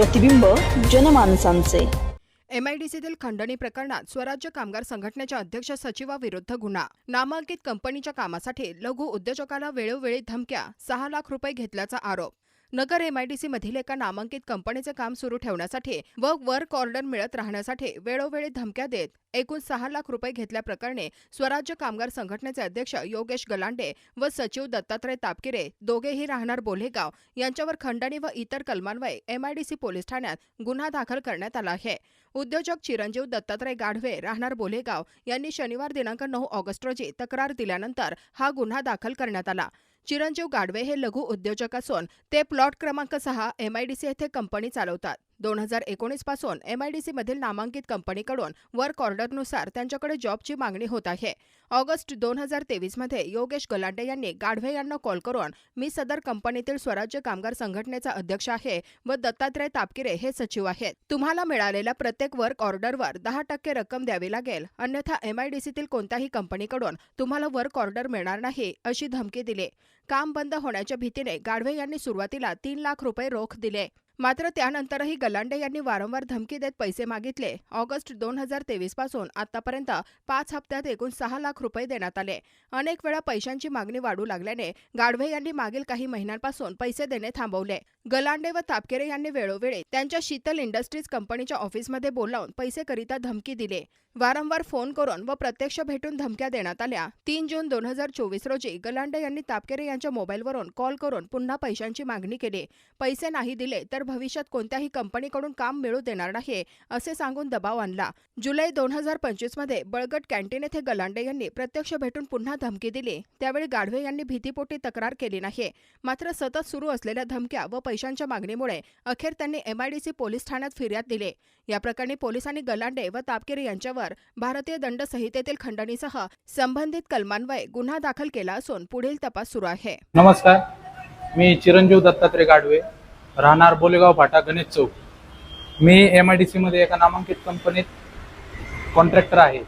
प्रतिबिंब जनमानसांचे. एमआयडीसीतील खंडणी प्रकरणात स्वराज्य कामगार संघटनेच्या अध्यक्ष सचिवाविरुद्ध गुन्हा. नामांकित कंपनीच्या कामासाठी लघु उद्योजकाला वेळोवेळी धमक्या सहा लाख रुपये घेतल्याचा आरोप. नगर एमआयडीसी मधील एका नामांकित कंपनीचे काम सुरू ठेवण्यासाठी व वर्क ऑर्डर मिळत राहण्यासाठी वेळोवेळी धमक्या देत एकूण सहा लाख रुपये घेतल्याप्रकरणी स्वराज्य कामगार संघटनेचे अध्यक्ष योगेश गलांडे व सचिव दत्तात्रय तापकिरे दोघेही राहणार बोलेगाव यांच्यावर खंडणी व इतर कलमान्वये एमआयडीसी पोलीस ठाण्यात गुन्हा दाखल करण्यात आला आहे. उद्योजक चिरंजीव दत्तात्रय गाढवे राहणार बोलेगाव यांनी शनिवार दिनांक नऊ ऑगस्ट रोजी तक्रार दिल्यानंतर हा गुन्हा दाखल करण्यात आला. चिरंजीव गाडवे हे लघु उद्योजक असून ते प्लॉट क्रमांक सहा एमआयडीसी येथे कंपनी चालवतात. दोन हजार एकोणीसपासून एमआयडीसी मधील नामांकित कंपनीकडून वर्क ऑर्डरनुसार त्यांच्याकडे जॉबची मागणी होत आहे. ऑगस्ट दोन हजार तेवीसमध्ये योगेश गलांडे यांनी गाढवे यांना कॉल करून मी सदर कंपनीतील स्वराज्य कामगार संघटनेचा अध्यक्ष आहे व दत्तात्रय तापकिरे हे सचिव आहेत. तुम्हाला मिळालेल्या प्रत्येक वर्क ऑर्डरवर दहा टक्के रक्कम द्यावी लागेल. अन्यथा एमआयडीसीतील कोणत्याही कंपनीकडून तुम्हाला वर्क ऑर्डर मिळणार नाही अशी धमकी दिली. काम बंद होण्याच्या भीतीने गाढवे यांनी सुरुवातीला तीन लाख रुपये रोख दिले. मात्र त्यानंतरही गलांडे यांनी वारंवार धमकी देत पैसे मागितले. ऑगस्ट दोन हजार तेवीसपासून आतापर्यंत पाच हप्त्यात एकूण सहा लाख रुपये देण्यात आले. अनेक वेळा पैशांची मागणी वाढू लागल्याने गाढवे यांनी मागील काही महिन्यांपासून पैसे देणे थांबवले. गलांडे व तापकेरे यांनी वेळोवेळी त्यांच्या शीतल इंडस्ट्रीज कंपनीच्या ऑफिसमध्ये बोलावून पैसे करिता धमकी दिले. वारंवार फोन करून व प्रत्यक्ष भेटून धमक्या देण्यात आल्या. तीन जून दोन हजार चोवीस रोजी गलांडे यांनी तापकेरे यांच्या मोबाईलवरून कॉल करून पुन्हा पैशांची मागणी केली. पैसे नाही दिले तर भविष्यात कोणत्याही कंपनीकडून काम मिळू देणार नाही असे सांगून दबाव आणला. जुलै दोन हजार पंचवीसमध्ये बळगट कॅन्टीन येथे गलांडे यांनी प्रत्यक्ष भेटून पुन्हा धमकी दिली. त्यावेळी गाढवे यांनी भीतीपोटी तक्रार केली नाही मात्र सतत सुरू असलेल्या धमक्या व पैशांच्या मागणीमुळे अखेर त्यांनी एमआयडीसी पोलीस ठाण्यात फिर्याद दिली. या प्रकरणी पोलिसांनी गलांडे व तापकिरी यांच्यावर भारतीय दंड संहितेतील खंडणीसह संबंधित कलमान्वये गुन्हा दाखल केला असून पुढील तपास सुरू आहे. नमस्कार. मी चिरंजीव दत्तात्रय गाडवे राहणार बोलेगाव फाटा गणेश चौक. मी एम आय डी सीमध्ये एका नामांकित कंपनीत कॉन्ट्रॅक्टर आहे.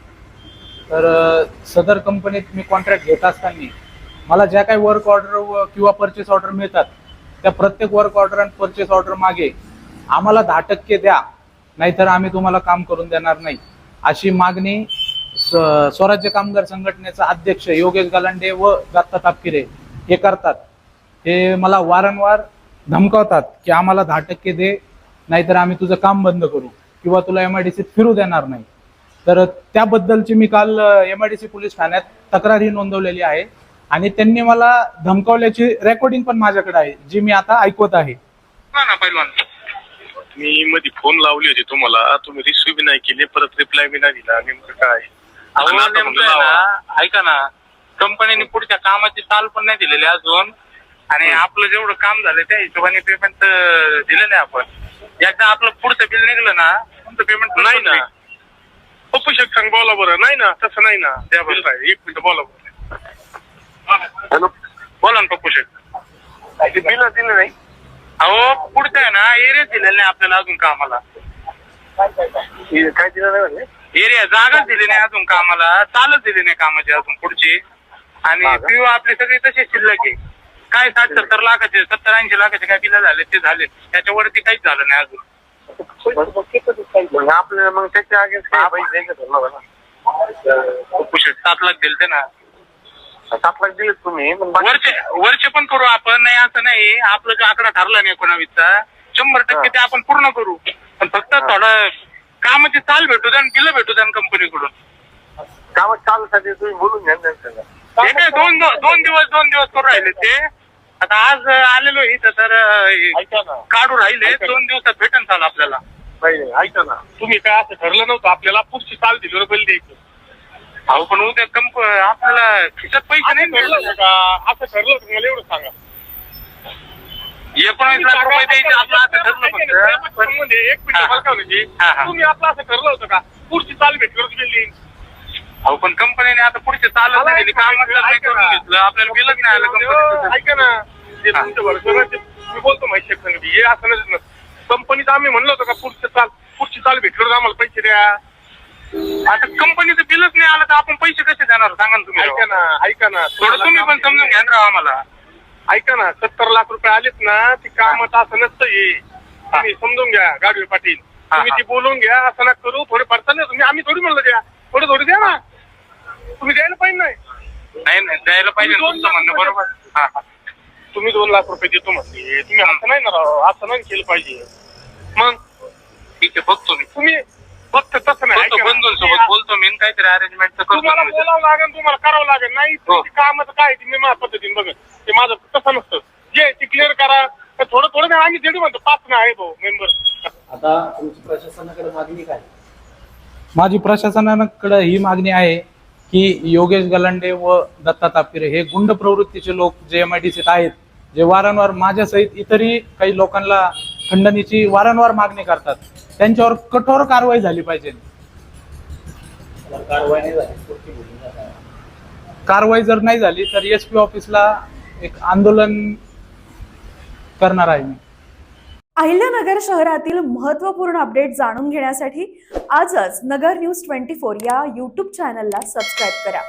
तर सदर कंपनीत मी कॉन्ट्रॅक्ट घेत असताना मला ज्या काही वर्क ऑर्डर किंवा परचेस ऑर्डर मिळतात त्या प्रत्येक वर्क ऑर्डर आणि परचेस ऑर्डर मागे आम्हाला दहा टक्के द्या नाहीतर आम्ही तुम्हाला काम करून देणार नाही. अशी मागणी स्वराज्य कामगार संघटनेचा अध्यक्ष योगेश गलांडे व दत्ता तापकिरे हे करतात. हे मला वारंवार धमकावतात की आम्हाला दहा टक्के दे नाहीतर आम्ही तुझं काम बंद करू किंवा तुला एम आय डी सीत फिरू देणार नाही. तर त्याबद्दलची मी काल M I D C police ठाण्यात तक्रारही नोंदवलेली आहे आणि त्यांनी मला धमकावल्याची रेकॉर्डिंग पण माझ्याकडे आहे जी मी आता ऐकवत आहे. हा ना पहिलवान. मी मध्ये फोन लावली होती तुम्हाला तुम्ही रिसिव्ह बी नाही केली परत रिप्लाय बी नाही दिला नेमकं काय अहो आणि आता नेमकं म्हणलं आहे लावा. ना ऐका ना कंपनीने पुढच्या कामाची चाल पण नाही दिलेली अजून. आणि आपलं जेवढं काम झालं त्या हिशोबाने पेमेंट दिलं नाही आपण. एकदा आपलं पुढचं बिल निघलं ना तुमचं पेमेंट नाही ना. पप्पू शेख सांग बोला बरं. नाही ना तसं नाही ना. द्या बरं काय एक मिनिट बोला बरं. हॅलो. बोला ना पप्पू शेठ. बिल दिलं नाही. अहो पुढचं आहे ना एरिया दिलेलं नाही आपल्याला अजून कामाला. हे काय दिलं नाही एरिया जागाच दिली नाही अजून कामाला. चालच दिली नाही कामाची अजून पुढची. आणि हा का? पिओ आपले सगळे तसे शिल्लक आहे. काय साठ सत्तर लाखाचे सत्तर ऐंशी लाखाचे काय बिल झाले ते झाले. त्याच्यावरती काहीच झालं नाही अजून. मग आपल्याला मग त्याच्या आगे काय पैसे द्यायचं ठरलं ना पप्पू शेठ सात लाख दिले ते ना. सात लाख दिले तुम्ही मग बाकी- वरचे वरचे पण करू आपण नाही असं नाही. आपला जो आकडा ठरला नाही एकोणावीसचा शंभर टक्के ते आपण पूर्ण करू. पण फक्त थोडं कामाची चाल भेटू द्या बिल भेटू द्या कंपनीकडून. कामात चालूसाठी तुम्ही बोलून घ्या ना त्यांच्याला. हे काय दोन दोन दिवस दोन दिवस करू राहिले ते. आता आज आलेलो इथं तर अं, ऐका ना. काढू राहिले. ऐका. दोन दिवसात भेटन चाल आपल्याला. नाही ऐका ना. तुम्ही काय असं ठरलं नव्हतं? आपल्याला पुढची चाल दिली रुपये द्यायची. अहो पण उद्या कंप आपल्याला खिशात पैसे नाही असं ठरलं मिळणार. होतं का? असं ठरलं होतं मला एवढं सांगा. एकोणीस लाख रुपये द्यायचे आपलं असं ठरलं फक्त पण म्हणजे एक मिनिट हा. मला काय म्हणायची, हा, हा. तुम्ही आपलं असं ठरलं होतं का? पुढची चाल भेटली गेली अहो पण कंपनीने आता पुढचे चालत नाही दिली. काम करून घेतलं. आपल्याला बिलच नाही आलं कंपनीचं ऐका ना. ते मी बोलतो माहिती हे असं नाही कंपनीत आम्ही म्हणलो होतो का पुढची चाल पुढची चाल भेटल्यावर आम्हाला पैसे द्या. आता कंपनीचं बिलच नाही आलं तर आपण पैसे कसे देणार? सांगा ना तुम्ही. ऐका. ना ऐका ना. थोडं तुम्ही पण समजून घ्या ना राव आम्हाला. ऐका ना सत्तर लाख रुपये आलेत ना ती कामात असं नसतं हे. तुम्ही समजून घ्या गाडवे पाटील. हा, तुम्ही हा. ती बोलून घ्या असं ना करू थोडे पडताल ना तुम्ही. आम्ही थोडी म्हणलं द्या. थोडे थोडे द्या ना. तुम्ही द्यायला पाहिजे नाही. नाही नाही द्यायला पाहिजे तुमचं दोन म्हणणं बरोबर? हा हा. तुम्ही दोन लाख रुपये देतो म्हणले. तुम्ही असं नाही ना राव असं नाही केलं पाहिजे. मग? ठीक आहे बघतो मी. तुम्ही फक्त तसं नाही बोलतो ऐका ना. बंधूंसोबत बोलतो मी आणि काहीतरी अरेंजमेंट तर करतो तुम्हाला मी. बोलावं लागेल तुम्हाला करावं लागेल. नाही हो. कामाचं काय आहे ते मी माझ्या पद्धतीने बघत ते माझं तसं नसतं. जे ते क्लिअर करा. तर थोडं थोडं नाही आम्ही जेवढे म्हणतो पाच ना आहे भाऊ मेंबर आता तुमची प्रशासनाकडे मागणी काय? माझी प्रशासनाकडे ही मागणी आहे की योगेश गलांडे व दत्ता तापिरे हे गुंड प्रवृत्तीचे लोक जे एम आय डी सीत आहेत जे वारंवार माझ्यासहित इतरही काही लोकांना खंडणीची वारंवार मागणी करतात त्यांच्यावर कठोर कारवाई झाली पाहिजे. कारवाई जर नाही झाली तर एस पी ऑफिसला एक आंदोलन करणार आहे मी. अहिल्यानगर शहरातील महत्त्वपूर्ण अपडेट जाणून घेण्यासाठी आजच नगर न्यूज ट्वेंटी फोर या यूट्यूब चॅनलला सबस्क्राईब करा.